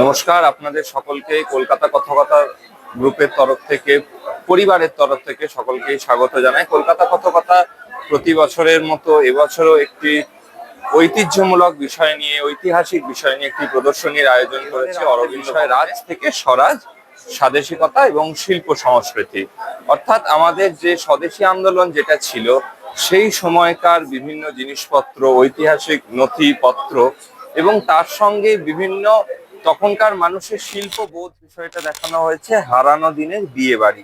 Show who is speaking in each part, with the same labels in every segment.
Speaker 1: নমস্কার, আপনাদের সকলকে কলকাতা কথকতা গ্রুপের তরফ থেকে, পরিবারের তরফ থেকে সকলকেই স্বাগত জানাই। কলকাতা কথকতা প্রতি বছরের মতো এবছরও একটি ঐতিহ্যমূলক বিষয় নিয়ে, ঐতিহাসিক বিষয় নিয়ে একটি প্রদর্শনীর আয়োজন করেছে অরবিন্দ রাজ থেকে স্বরাজ স্বাদেশিকতা এবং শিল্প সংস্কৃতি। অর্থাৎ আমাদের যে স্বদেশী আন্দোলন যেটা ছিল, সেই সময়কার বিভিন্ন জিনিসপত্র, ঐতিহাসিক নথিপত্র এবং তার সঙ্গে বিভিন্ন তখনকার মানুষের শিল্পবোধ বিষয়টা দেখানো হয়েছে হারানো দিনের বিয়ে বাড়ি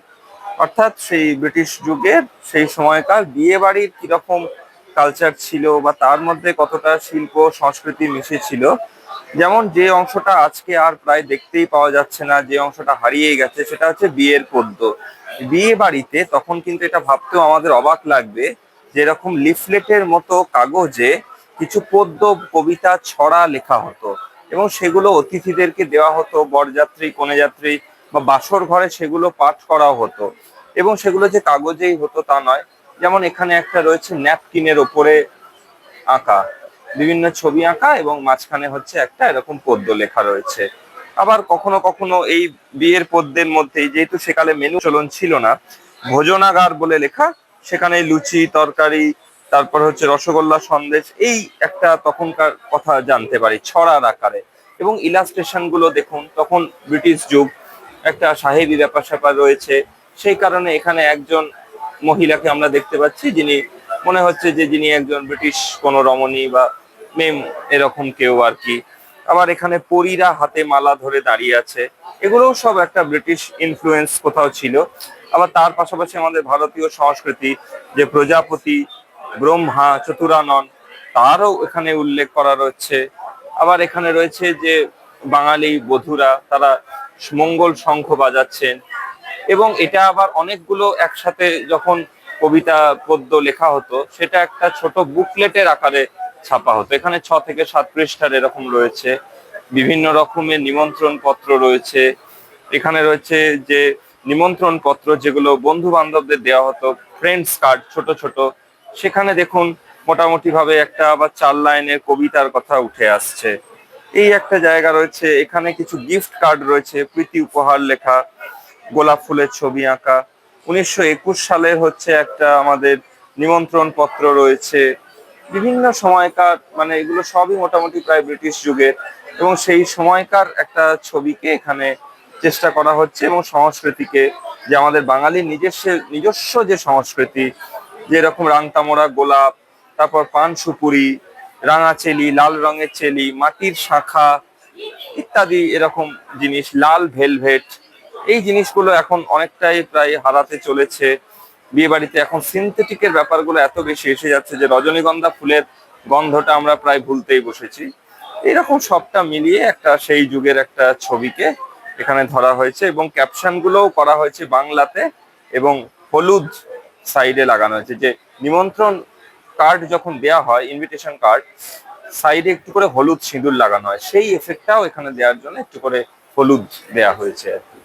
Speaker 1: অর্থাৎ সেই ব্রিটিশ যুগের সেই সময়কার বিয়ে বাড়ির কীরকম কালচার ছিল বা তার মধ্যে কতটা শিল্প সংস্কৃতি মিশে ছিল যেমন যে অংশটা আজকে আর প্রায় দেখতেই পাওয়া যাচ্ছে না, যে অংশটা হারিয়ে গেছে সেটা হচ্ছে বিয়ের পদ্য। বিয়ে বাড়িতে তখন কিন্তু এটা ভাবতেও আমাদের অবাক লাগবে যেরকম লিফলেটের মতো কাগজে কিছু পদ্য, কবিতা, ছড়া লেখা হতো। এবং সেগুলো অতিথিদেরকে দেওয়া হতো, বরযাত্রী, কনেযাত্রী বা বাসর ঘরে সেগুলো পাঠ করা হতো। এবং সেগুলো যে কাগজেই হতো তা নয়। যেমন এখানে একটা রয়েছে ন্যাপকিনের ওপরে আঁকা। বিভিন্ন ছবি আঁকা এবং মাঝখানে হচ্ছে একটা এরকম পদ্য লেখা রয়েছে। আবার কখনো কখনো এই বিয়ের পদ্যের মধ্যেই যেহেতু সেকালে মেনু চলন ছিল না, ভোজনাগার বলে লেখা, সেখানে লুচি, তরকারি তারপর হচ্ছে রসগোল্লা সন্দেশ, এই একটা তখনকার কথা জানতে পারি ছড়ার আকারে। এবং ইলাস্ট্রেশনগুলো দেখুন, তখন ব্রিটিশ যুগ একটা সাহেবি ব্যাপার স্যাপার রয়েছে। সেই কারণে এখানে একজন মহিলাকে আমরা দেখতে পাচ্ছি, যিনি মনে হচ্ছে যে যিনি একজন ব্রিটিশ কোনো রমণী বা মেম এরকম কেউ আর কি। আবার এখানে পরীরা হাতে মালা ধরে দাঁড়িয়ে আছে। এগুলোও সব একটা ব্রিটিশ ইনফ্লুয়েন্স কোথাও ছিল। আবার তার পাশাপাশি আমাদের ভারতীয় সংস্কৃতি, যে প্রজাপতি ব্রহ্মা চতুরানন, তারও এখানে উল্লেখ করা রয়েছে। আবার এখানে রয়েছে যে বাঙালি বধুরা, তারা মঙ্গল শঙ্খ বাজাচ্ছেন। এবং এটা আবার অনেকগুলো একসাথে যখন কবিতা, পদ্য লেখা হতো, সেটা একটা ছোট বুকলেটের আকারে ছাপা হতো। এখানে ছ থেকে সাত পৃষ্ঠার এরকম রয়েছে। বিভিন্ন রকমের নিমন্ত্রণ পত্র রয়েছে। এখানে রয়েছে যে নিমন্ত্রণ পত্র যেগুলো বন্ধু বান্ধবদের দেওয়া হতো ফ্রেন্ডস কার্ড ছোট ছোট। সেখানে দেখুন মোটামুটি ভাবে একটা আবার চার লাইনের কবিতার কথা উঠে আসছে। এই একটা জায়গা রয়েছে, এখানে কিছু গিফট কার্ড রয়েছে, প্রীতি উপহার লেখা, গোলাপ ফুলের ছবি আঁকা। উনিশশো একুশ সালের হচ্ছে একটা আমাদের নিমন্ত্রণ পত্র রয়েছে। বিভিন্ন সময়কার মানে এগুলো সবই মোটামুটি প্রায় ব্রিটিশ যুগের এবং সেই সময়কার একটা ছবিকে এখানে চেষ্টা করা হচ্ছে এবং সংস্কৃতিকে, যে আমাদের বাঙালির নিজস্ব নিজস্ব যে সংস্কৃতি যে এরকম রাংতামোড়া, গোলাপ, তারপর পান সুপুরি রাঙা চেলি লাল রঙের চেলি, মাটির শাখা ইত্যাদি এরকম জিনিস, লাল ভেলভেট। এই জিনিসগুলো এখন অনেকটাই প্রায় হারাতে চলেছে। বিয়ে বাড়িতে এখন সিনথেটিকের ব্যাপারগুলো এত বেশি এসে যাচ্ছে যে রজনীগন্ধা ফুলের গন্ধটা আমরা প্রায় ভুলতেই বসেছি। এরকম সবটা মিলিয়ে একটা সেই যুগের একটা ছবিকে এখানে ধরা হয়েছে এবং ক্যাপশন গুলোও করা হয়েছে বাংলাতে এবং হলুদ সাইডে লাগানো হয়েছে যে নিমন্ত্রণ কার্ড যখন দেয়া হয় ইনভিটেশন কার্ড সাইডে একটু করে হলুদ সিঁদুর লাগানো হয়। সেই এফেক্টটাও এখানে দেওয়ার জন্য একটু করে হলুদ দেয়া হয়েছে আর কি।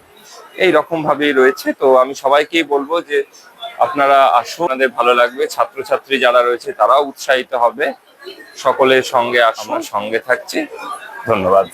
Speaker 1: এই রকম ভাবেই রয়েছে। তো আমি সবাইকেই বলব যে আপনারা আসুন, আপনাদের ভালো লাগবে। ছাত্রছাত্রী যারা রয়েছে, তারাও উৎসাহিত হবে। সকলের সঙ্গে, আমরা সঙ্গে থাকছি। ধন্যবাদ।